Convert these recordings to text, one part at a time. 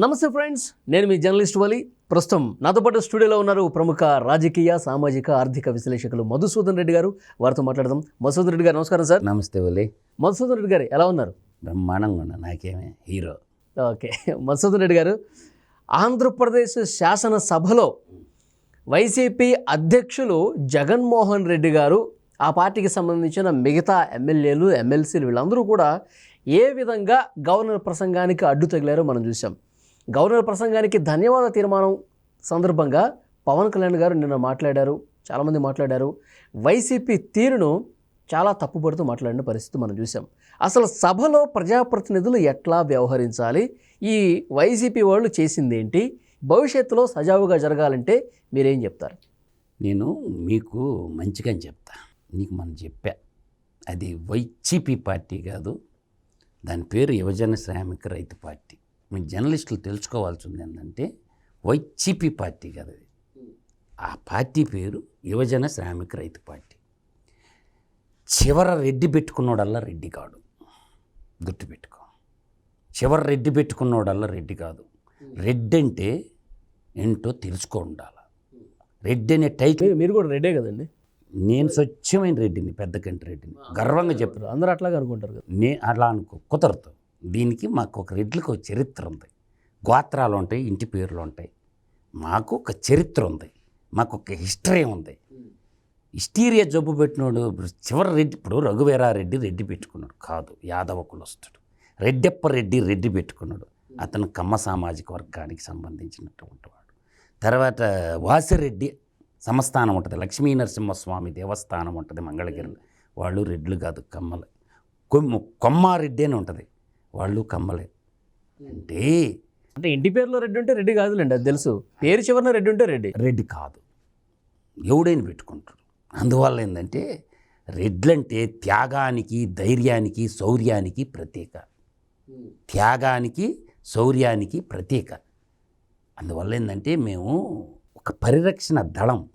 నమస్తే ఫ్రెండ్స్ నేను మీ జర్నలిస్ట్ వలి. ప్రస్తుతం నాతో పాటు స్టూడియోలో ఉన్నారు ప్రముఖ రాజకీయ సామాజిక ఆర్థిక విశ్లేషకులు మధుసూదన్ రెడ్డి గారు. వారితో మాట్లాడదాం. మధుసూదన్ రెడ్డి గారు నమస్కారం సార్. నమస్తే ఒలి మధుసూదన్ రెడ్డి గారు ఎలా ఉన్నారు? బ్రహ్మాండంగా ఉన్నా నాకేమే హీరో. ఓకే. మధుసూదన్ రెడ్డి గారు ఆంధ్రప్రదేశ్ శాసనసభలో వైసీపీ అధ్యక్షులు జగన్మోహన్ రెడ్డి గారు ఆ పార్టీకి సంబంధించిన మిగతా ఎమ్మెల్యేలు ఎమ్మెల్సీలు వీళ్ళందరూ కూడా ఏ విధంగా గవర్నర్ ప్రసంగానికి అడ్డు తగిలారో మనం చూసాం గవర్నర్ ప్రసంగానికి ధన్యవాద తీర్మానం సందర్భంగా పవన్ కళ్యాణ్ గారు నిన్న మాట్లాడారు. చాలామంది మాట్లాడారు. వైసీపీ తీరును చాలా తప్పుపడుతూ మాట్లాడిన పరిస్థితి మనం చూసాం అసలు సభలో ప్రజాప్రతినిధులు ఎట్లా వ్యవహరించాలి? ఈ వైసీపీ వాళ్ళు చేసింది ఏంటి? భవిష్యత్తులో సజావుగా జరగాలంటే మీరేం చెప్తారు? నేను మీకు మంచిగా చెప్తా. నీకు మనం చెప్పా. అది వైసీపీ పార్టీ కాదు. దాని పేరు యువజన శ్రామిక రైతు పార్టీ. మీ జర్నలిస్టులు తెలుసుకోవాల్సింది ఏంటంటే వైసీపీ పార్టీ కాదు అది. ఆ పార్టీ పేరు యువజన శ్రామిక రైతు పార్టీ. చివర రెడ్డి పెట్టుకున్నోడల్లా రెడ్డి కాడు. గుర్తుపెట్టుకో చివర రెడ్డి పెట్టుకున్నోడల్లా రెడ్డి కాదు. రెడ్డి అంటే ఏంటో తెలుసుకో ఉండాలి. రెడ్డి అనే టైటిల్ మీరు- కూడా రెడీ కదండి? నేను స్వచ్ఛమైన రెడ్డిని పెద్దకంటి రెడ్డిని. గర్వంగా చెప్పు అందరూ అట్లాగే అనుకుంటారు కదా. నే అలా అనుకో. కుదరదు. దీనికి మాకు ఒక రెడ్లకు ఒక చరిత్ర ఉంది. గోత్రాలు ఉంటాయి ఇంటి పేర్లు ఉంటాయి. మాకు ఒక చరిత్ర ఉంది. మాకు ఒక హిస్టరీ ఉంది. హిస్టీరియా జబ్బు పెట్టినోడు చివరి రెడ్డి ఇప్పుడు రఘువీరారెడ్డి రెడ్డి పెట్టుకున్నాడు. కాదు యాదవ కులస్తుడు. రెడ్డెప్ప రెడ్డి రెడ్డి పెట్టుకున్నాడు. అతను కమ్మ సామాజిక వర్గానికి సంబంధించినటువంటి వాడు. తర్వాత వాసిరెడ్డి సంస్థానం ఉంటుంది. లక్ష్మీ నరసింహస్వామి దేవస్థానం ఉంటుంది మంగళగిరిలో. వాళ్ళు రెడ్లు కాదు కమ్మలు. కొమ్ము కొమ్మారెడ్డి అని ఉంటుంది. వాళ్ళు కమ్మలే. అంటే అంటే ఇంటి పేరులో రెడ్డి ఉంటే రెడ్డి కాదులేండి అది తెలుసు. పేరు చివరిన రెడ్డి ఉంటే రెడ్డి. రెడ్డి కాదు. ఎవడైనా పెట్టుకుంటాడు. అందువల్ల ఏంటంటే రెడ్లంటే త్యాగానికి ధైర్యానికి శౌర్యానికి ప్రతీక త్యాగానికి శౌర్యానికి ప్రతీక అందువల్ల ఏంటంటే మేము ఒక పరిరక్షణ దళం.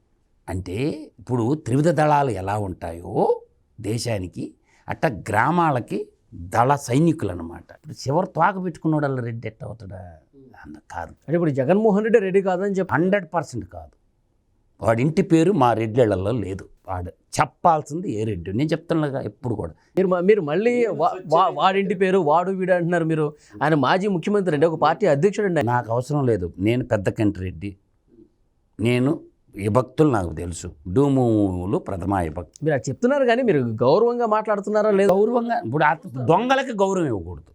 అంటే ఇప్పుడు త్రివిధ దళాలు ఎలా ఉంటాయో దేశానికి అట్ట గ్రామాలకి దళ సైనికులు అనమాట ఇప్పుడు చివరి తోక పెట్టుకున్నోడల్లా రెడ్డి ఎట్ట అవుతాడా? అంత కాదు. అంటే ఇప్పుడు జగన్మోహన్ రెడ్డి రెడ్డి కాదని చెప్పి హండ్రెడ్ పర్సెంట్ కాదు. వాడి ఇంటి పేరు మా రెడ్డిళ్ళల్లో లేదు. వాడు చెప్పాల్సింది ఏ రెడ్డి? నేను చెప్తున్నాగా ఎప్పుడు కూడా. మీరు మీరు మళ్ళీ వా- వా- వాడింటి పేరు వాడు వీడు అంటున్నారు మీరు. ఆయన మాజీ ముఖ్యమంత్రి అండి. ఒక పార్టీ అధ్యక్షుడు అండి. నాకు అవసరం లేదు. నేను పెద్ద కంటి రెడ్డి. నేను విభక్తులు నాకు తెలుసు. డూములు ప్రథమ విభక్తి. మీరు చెప్తున్నారు కానీ మీరు గౌరవంగా మాట్లాడుతున్నారా లేదు? గౌరవంగా ఇప్పుడు దొంగలకి గౌరవం ఇవ్వకూడదు.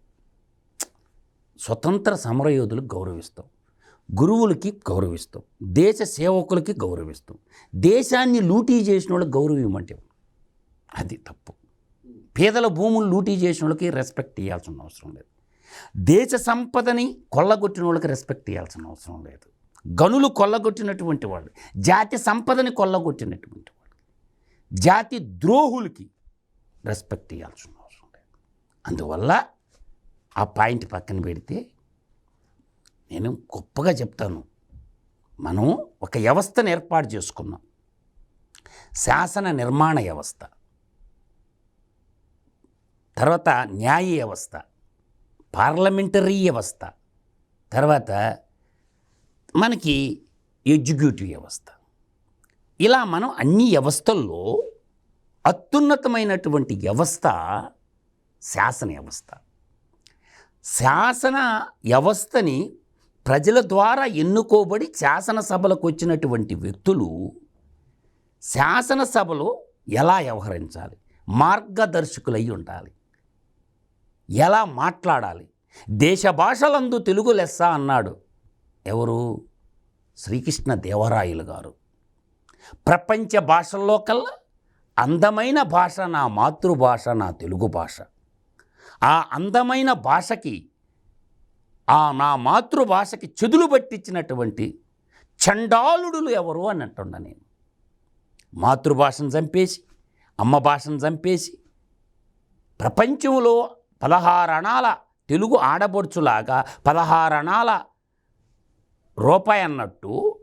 స్వతంత్ర సమరయోధులకు గౌరవిస్తాం. గురువులకి గౌరవిస్తాం. దేశ సేవకులకి గౌరవిస్తాం. దేశాన్ని లూటీ చేసిన వాళ్ళకి గౌరవం ఇవ్వమంటే అది తప్పు. పేదల భూములు లూటీ చేసిన వాళ్ళకి రెస్పెక్ట్ ఇవ్వాల్సిన అవసరం లేదు. దేశ సంపదని కొల్లగొట్టిన వాళ్ళకి రెస్పెక్ట్ ఇవ్వాల్సిన అవసరం లేదు. గనులు కొల్లగొట్టినటువంటి వాళ్ళు జాతి సంపదని కొల్లగొట్టినటువంటి వాళ్ళు జాతి ద్రోహులకి రెస్పెక్ట్ ఇవ్వాల్సిన అవసరం లేదు. అందువల్ల ఆ పాయింట్ పక్కన పెడితే నేను గొప్పగా చెప్తాను. మనం ఒక వ్యవస్థను ఏర్పాటు చేసుకున్నాం. శాసన నిర్మాణ వ్యవస్థ తర్వాత న్యాయ వ్యవస్థ పార్లమెంటరీ వ్యవస్థ తర్వాత మనకి ఎగ్జిక్యూటివ్ వ్యవస్థ. ఇలా మనం అన్ని వ్యవస్థల్లో అత్యున్నతమైనటువంటి వ్యవస్థ శాసన వ్యవస్థ. శాసన వ్యవస్థని ప్రజల ద్వారా ఎన్నుకోబడి శాసనసభలకు వచ్చినటువంటి వ్యక్తులు శాసనసభలో ఎలా వ్యవహరించాలి? మార్గదర్శకులై ఉండాలి. ఎలా మాట్లాడాలి? దేశ భాషలందు తెలుగు లెస్స అన్నాడు. ఎవరు? శ్రీకృష్ణ దేవరాయలు గారు. ప్రపంచ భాషల్లో కల్లా అందమైన భాష నా మాతృభాష నా తెలుగు భాష. ఆ అందమైన భాషకి ఆ నా మాతృభాషకి చెదులు పట్టించినటువంటి చండాలుడులు ఎవరు అని అంటున్నా నేను. మాతృభాషను చంపేసి అమ్మ భాషను చంపేసి ప్రపంచంలో పదహారణాల తెలుగు ఆడబడుచులాగా పదహారణాల రూపాయి అన్నట్టు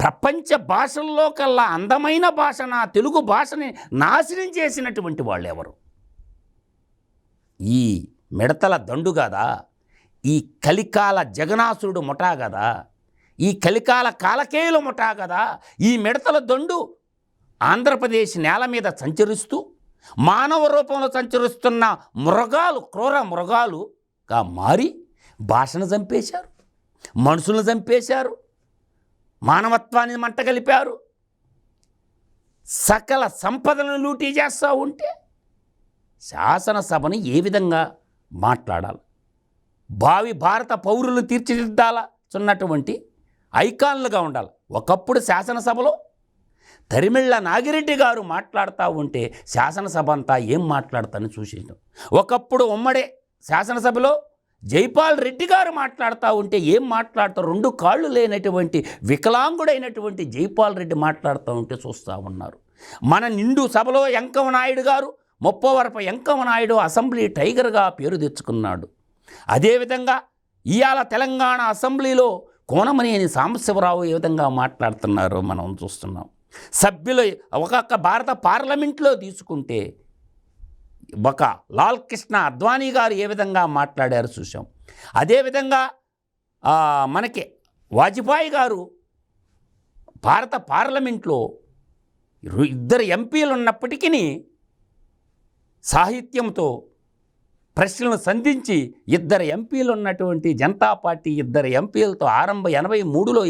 ప్రపంచ భాషల్లో కల్లా అందమైన భాష నా తెలుగు భాషని నాశనం చేసినటువంటి వాళ్ళు ఎవరు ఈ మిడతల దండు కదా ఈ కలికాల జగనాసురుడు ముఠా కదా ఈ కలికాల కాలకేయుల ముఠా కదా ఈ మిడతల దండు ఆంధ్రప్రదేశ్ నేల మీద సంచరిస్తూ మానవ రూపంలో సంచరిస్తున్న మృగాలు క్రూర మృగాలుగా మారి భాషను చంపేశారు. మనుషులను చంపేశారు మానవత్వాన్ని మంట కలిపారు. సకల సంపదలను లూటీ చేస్తూ ఉంటే శాసనసభని ఏ విధంగా మాట్లాడాలి? భావి భారత పౌరులు తీర్చిదిద్దాలన్నటువంటి ఐకాన్లుగా ఉండాలి. ఒకప్పుడు శాసనసభలో తరిమిళ్ళ నాగిరెడ్డి గారు మాట్లాడుతూ ఉంటే శాసనసభ అంతా ఏం మాట్లాడతానని చూసేసాం ఒకప్పుడు ఉమ్మడే శాసనసభలో జైపాల్ రెడ్డి గారు మాట్లాడుతూ ఉంటే ఏం మాట్లాడతారు? రెండు కాళ్ళు లేనటువంటి వికలాంగుడైనటువంటి జైపాల్ రెడ్డి మాట్లాడుతూ ఉంటే చూస్తూ ఉన్నారు. మన నిండు సభలో వెంకవ నాయుడు గారు ముప్పవరప ఎంకవ నాయుడు అసెంబ్లీ టైగర్గా పేరు తెచ్చుకున్నాడు. అదేవిధంగా ఇవాళ తెలంగాణ అసెంబ్లీలో కోనమనేని సాంబశివరావు ఏ విధంగా మాట్లాడుతున్నారో మనం చూస్తున్నాం. సభ్యులు ఒక్కొక్క భారత పార్లమెంట్లో తీసుకుంటే ఒక లాల్ కృష్ణ అద్వానీ గారు ఏ విధంగా మాట్లాడారు చూసాం అదేవిధంగా మనకి వాజ్పేయి గారు భారత పార్లమెంట్లో ఇద్దరు ఎంపీలు ఉన్నప్పటికీ సాహిత్యంతో ప్రశ్నలు సంధించి ఇద్దరు ఎంపీలు ఉన్నటువంటి జనతా పార్టీ ఇద్దరు ఎంపీలతో ఆరంభ ఎనభై మూడులో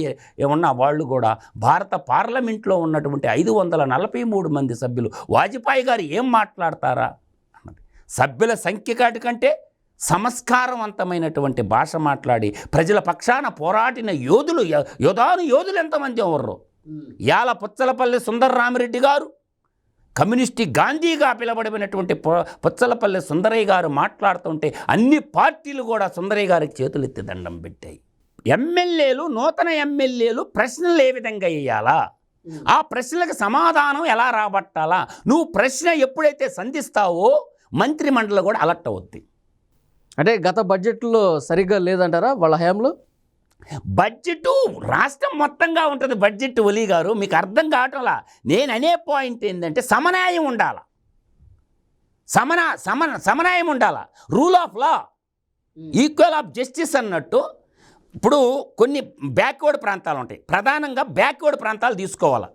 ఉన్న వాళ్ళు కూడా భారత పార్లమెంట్లో ఉన్నటువంటి ఐదు వందల నలభై మూడు మంది సభ్యులు. వాజ్పేయి గారు ఏం మాట్లాడతారా? సభ్యుల సంఖ్య కాటి కంటే సంస్కారవంతమైనటువంటి భాష మాట్లాడి ప్రజల పక్షాన పోరాటిన యోధులు యోధాను యోధులు ఎంతమంది ఎవరు యాల పుచ్చలపల్లి సుందరరామిరెడ్డి గారు కమ్యూనిస్టు గాంధీగా పిలవబడినటువంటి పొ- పుచ్చలపల్లి సుందరయ్య గారు మాట్లాడుతుంటే అన్ని పార్టీలు కూడా సుందరయ్య గారికి చేతులు ఎత్తి దండం పెట్టాయి. ఎమ్మెల్యేలు నూతన ఎమ్మెల్యేలు ప్రశ్నలు ఏ విధంగా వేయాలా? ఆ ప్రశ్నలకు సమాధానం ఎలా రాబట్టాలా? నువ్వు ప్రశ్న ఎప్పుడైతే సంధిస్తావో మంత్రిమండలి కూడా అలర్ట్ అవుద్ది. అంటే గత బడ్జెట్లో సరిగ్గా లేదంటారా వాళ్ళ హయాంలో? బడ్జెట్ రాష్ట్రం మొత్తంగా ఉంటుంది బడ్జెట్ ఒలి గారు మీకు అర్థం కావటంలా? నేను అనే పాయింట్ ఏంటంటే సమన్యాయం ఉండాల. సమన సమన సమన్యాయం ఉండాల. Rule of law equal of justice అన్నట్టు ఇప్పుడు కొన్ని బ్యాక్వర్డ్ ప్రాంతాలు ఉంటాయి. ప్రధానంగా బ్యాక్వర్డ్ ప్రాంతాలు తీసుకోవాలి.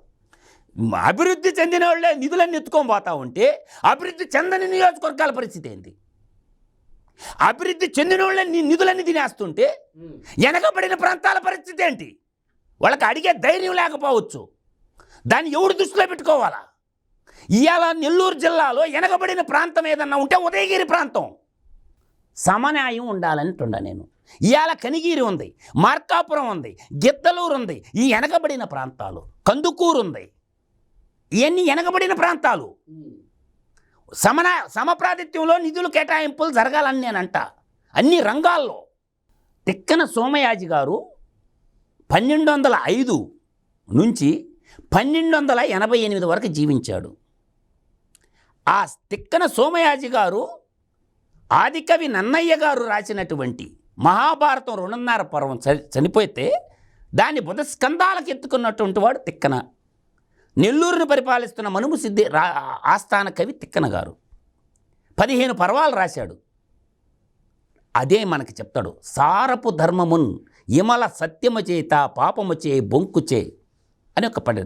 అభివృద్ధి చెందిన వాళ్ళే నిధులన్నీ ఎత్తుకొని పోతా ఉంటే అభివృద్ధి చెందని నియోజకవర్గాల పరిస్థితి ఏంటి అభివృద్ధి చెందిన వాళ్ళే ని- నిధులన్నీ తినేస్తుంటే వెనకబడిన ప్రాంతాల పరిస్థితి ఏంటి? వాళ్ళకి అడిగే ధైర్యం లేకపోవచ్చు. దాన్ని ఎవడు దృష్టిలో పెట్టుకోవాలా? ఇవాళ నెల్లూరు జిల్లాలో వెనకబడిన ప్రాంతం ఏదన్నా ఉంటే ఉదయగిరి ప్రాంతం. సమన్యాయం ఉండాలంటుండ నేను. ఇవాళ కనిగిరి ఉంది మార్కాపురం ఉంది గిద్దలూరు ఉంది ఈ వెనకబడిన ప్రాంతాలు. కందుకూరు ఉంది. ఇవన్నీ వెనకబడిన ప్రాంతాలు. సమన సమప్రాతిత్యంలో నిధులు కేటాయింపులు జరగాలని నేనంట. అన్ని రంగాల్లో. తిక్కన సోమయాజి గారు పన్నెండు వందల ఐదు నుంచి పన్నెండు వందల ఎనభై ఎనిమిది వరకు జీవించాడు. ఆ తిక్కన సోమయాజి గారు ఆదికవి నన్నయ్య గారు రాసినటువంటి మహాభారతం రెండున్నర పర్వం చ- చనిపోతే దాన్ని బుధ స్కందాలకు ఎత్తుకున్నటువంటి వాడు తిక్కన నెల్లూరును పరిపాలిస్తున్న మనుము సిద్ధి రా ఆస్థాన కవి తిక్కన గారు. పదిహేను పర్వాలు రాశాడు. అదే మనకి చెప్తాడు. సారపు ధర్మమున్ ఇమల సత్యము చేత పాపము చే బొంకుచే అని ఒక పడ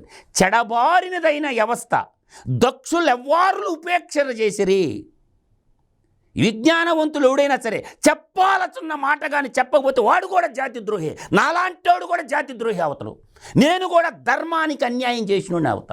చెడబారినదైన వ్యవస్థ దక్షులెవ్వారులు ఉపేక్షణ చేసిరి. విజ్ఞానవంతులు ఎవడైనా సరే చెప్పాలచున్న మాట కానీ చెప్పకపోతే వాడు కూడా జాతి ద్రోహి నాలాంటోడు కూడా జాతి ద్రోహి అవతడు నేను కూడా ధర్మానికి అన్యాయం చేసిన అవుతా.